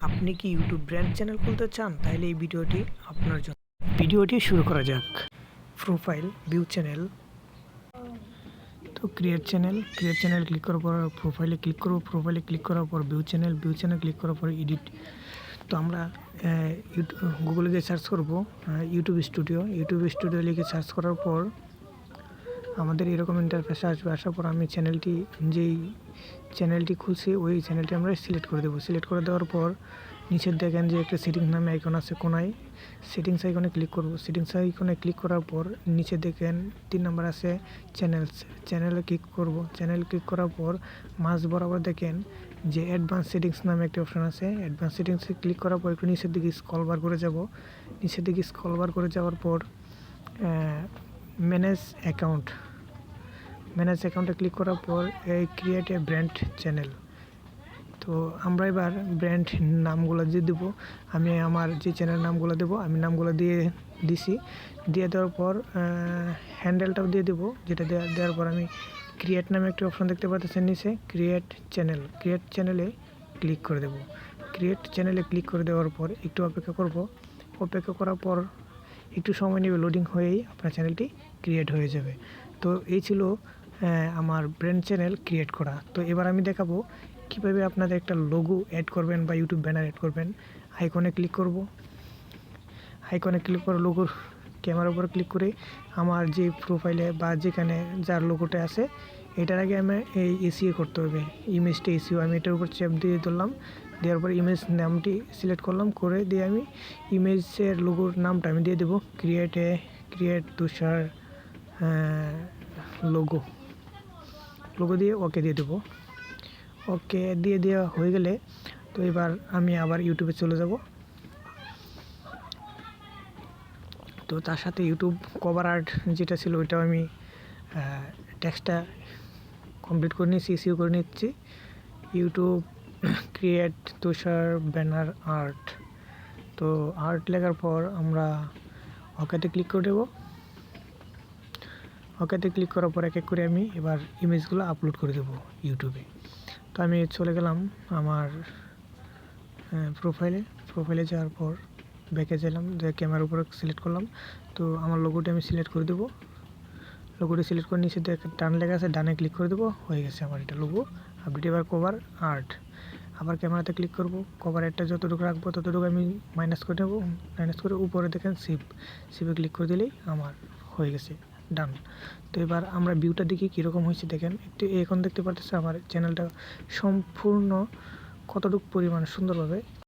আপনি কি YouTube brand channel খুলতে চান? তাহলে এই ভিডিওটি আপনার জন্য। ভিডিওটি শুরু করা যাক। প্রোফাইল ভিউ চ্যানেল তো create channel create channel click করার পর প্রোফাইলে ক্লিক করব। প্রোফাইলে ক্লিক করার পর view channel view channel click করার পর এডিট তো আমরা ইউটিউব গুগলে গিয়ে সার্চ করব। ইউটিউব স্টুডিও ইউটিউব স্টুডিও লিখে সার্চ করার পর আমাদের এরকম ইন্টারফেসে আসবে, আসার পর আমি চ্যানেলটি যেই চ্যানেলটি খুলছি, ওই চ্যানেলটি আমরা সিলেক্ট করে দেবো। সিলেক্ট করে দেওয়ার পর নিচের দেখেন যে একটা সেটিংস নামে আইকন আছে কোনায়। সেটিংস আইকনে ক্লিক করব। সেটিংস আইকনে ক্লিক করার পর নিচে দেখেন তিন নম্বর আছে চ্যানেলস চ্যানেলে ক্লিক করব। চ্যানেল ক্লিক করার পর মাঝ বরাবর দেখেন যে অ্যাডভান্স সেটিংস নামে একটা অপশন আছে। অ্যাডভান্স সেটিংসে ক্লিক করার পর একটু নিচের দিকে স্কল বার করে যাব। নিচের দিকে স্কল বার করে যাওয়ার পর ম্যানেজ অ্যাকাউন্ট ম্যানেজ অ্যাকাউন্টে ক্লিক করার পর এই ক্রিয়েট এ ব্র্যান্ড চ্যানেল তো আমরা এবার ব্র্যান্ড নামগুলো দিয়ে দেবো। আমি আমার যে চ্যানেল নামগুলো দেবো, আমি নামগুলো দিয়ে দিছি। দিয়ে দেওয়ার পর হ্যান্ডেলটাও দিয়ে দেবো, যেটা দেওয়া দেওয়ার পর আমি ক্রিয়েট নামে একটি অপশন দেখতে পাচ্ছেন নিচে ক্রিয়েট চ্যানেল ক্রিয়েট চ্যানেলে ক্লিক করে দেবো। ক্রিয়েট চ্যানেলে ক্লিক করে দেওয়ার পর একটু অপেক্ষা করব। অপেক্ষা করার পর একটু সময় নেবে লোডিং হয়েই আপনার চ্যানেলটি ক্রিয়েট হয়ে যাবে। তো এই ছিল আমার ব্র্যান্ড চ্যানেল ক্রিয়েট করা। তো এবার আমি দেখাবো কীভাবে আপনাদের একটা লোগো অ্যাড করবেন বা ইউটিউব ব্যানার অ্যাড করবেন। আইকনে ক্লিক করব। আইকনে ক্লিক করে লোগোর ক্যামেরার উপর ক্লিক করে আমার যে প্রোফাইলে বা যেখানে যার লোগোটা আছে, এটার আগে আমি এই এসিও করতে হবে। ইমেজটা এসিও আমি এটার উপর চেপ দিয়ে ধরলাম। দেওয়ার পর ইমেজ নামটি সিলেক্ট করলাম। করে দিয়ে আমি ইমেজের লোগোর নামটা আমি দিয়ে দেবো। ক্রিয়েট এ ক্রিয়েট তুষার লোগো লোগো দিয়ে ওকে দিয়ে দেবো। ওকে দিয়ে দেওয়া হয়ে গেলে তো এবার আমি আবার ইউটিউবে চলে যাব। তো তার সাথে ইউটিউব কভার আর্ট যেটা ছিল ওইটাও আমি টেক্সটটা কমপ্লিট করে নিচ্ছি ইসিউ করে নিচ্ছি YouTube create Tushar banner art তো আর্ট লেখার পর আমরা ওকেতে ক্লিক করে দেবো। ওকেতে ক্লিক করার পর এক এক করে আমি এবার ইমেজগুলো আপলোড করে দেবো ইউটিউবে তো আমি চলে গেলাম আমার প্রোফাইলে প্রোফাইলে যাওয়ার পর ব্যাকে গেলাম যে ক্যামেরার উপরে সিলেক্ট করলাম। তো আমার লোগোটি আমি সিলেক্ট করে দেবো। লোগোটি সিলেক্ট করে নিচে ডান লেখা আছে, ডানে ক্লিক করে দেবো। হয়ে গেছে আমার এটা লোগো আপডেট এবার কভার আর্ট আবার ক্যামেরাতে ক্লিক করব। কভার একটা যতটুকু রাখব, ততটুকু আমি মাইনাস করে নেব। মাইনাস করে উপরে দেখেন সিপ সিপে ক্লিক করে দিলেই আমার হয়ে গেছে। ডান তো এবার আমরা ভিউটা দেখি কীরকম হয়েছে। দেখেন, একটু এখন দেখতে পারতেছে আমার চ্যানেলটা সম্পূর্ণ কতটুকু পরিমাণ সুন্দরভাবে